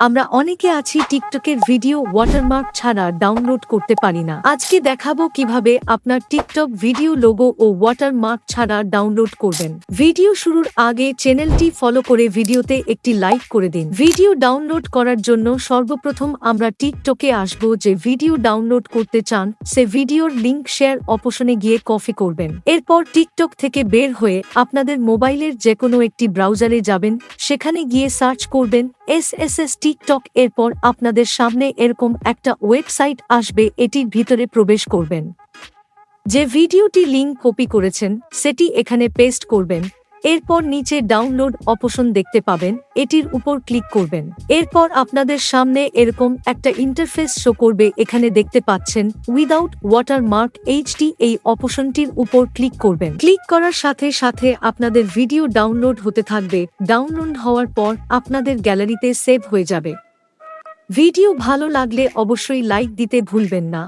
আমরা অনেকে আছি টিকটকের ভিডিও ওয়াটারমার্ক ছাড়া ডাউনলোড করতে পারি না। আজকে দেখাবো কীভাবে আপনার টিকটক ভিডিও লোগো ও ওয়াটারমার্ক ছাড়া ডাউনলোড করবেন। ভিডিও শুরুর আগে চ্যানেলটি ফলো করে ভিডিওতে একটি লাইক করে দিন। ভিডিও ডাউনলোড করার জন্য সর্বপ্রথম আমরা টিকটকে আসব যে ভিডিও ডাউনলোড করতে চান, সে ভিডিওর লিঙ্ক শেয়ার অপশনে গিয়ে কফি করবেন। এরপর টিকটক থেকে বের হয়ে আপনাদের মোবাইলের যে কোনো একটি ব্রাউজারে যাবেন, সেখানে গিয়ে সার্চ করবেন এস এস এস টিকটক এরপর আপনাদের সামনে এরকম একটা ওয়েবসাইট আসবে, এটির ভিতরে প্রবেশ করবেন। যে ভিডিওটি লিঙ্ক কপি করেছেন, সেটি এখানে পেস্ট করবেন। এরপর নিচে ডাউনলোড অপশন দেখতে পাবেন, এটির উপর ক্লিক করবেন। এরপর আপনাদের সামনে এরকম একটা ইন্টারফেস শো করবে, এখানে দেখতে পাচ্ছেন উইদাউট ওয়াটারমার্ক এইচডি এই অপশনটির উপর ক্লিক করবেন। ক্লিক করার সাথে সাথে আপনাদের ভিডিও ডাউনলোড হতে থাকবে ডাউনলোড হওয়ার পর আপনাদের গ্যালারিতে সেভ হয়ে যাবে। ভিডিও ভালো লাগলে অবশ্যই লাইক দিতে ভুলবেন না।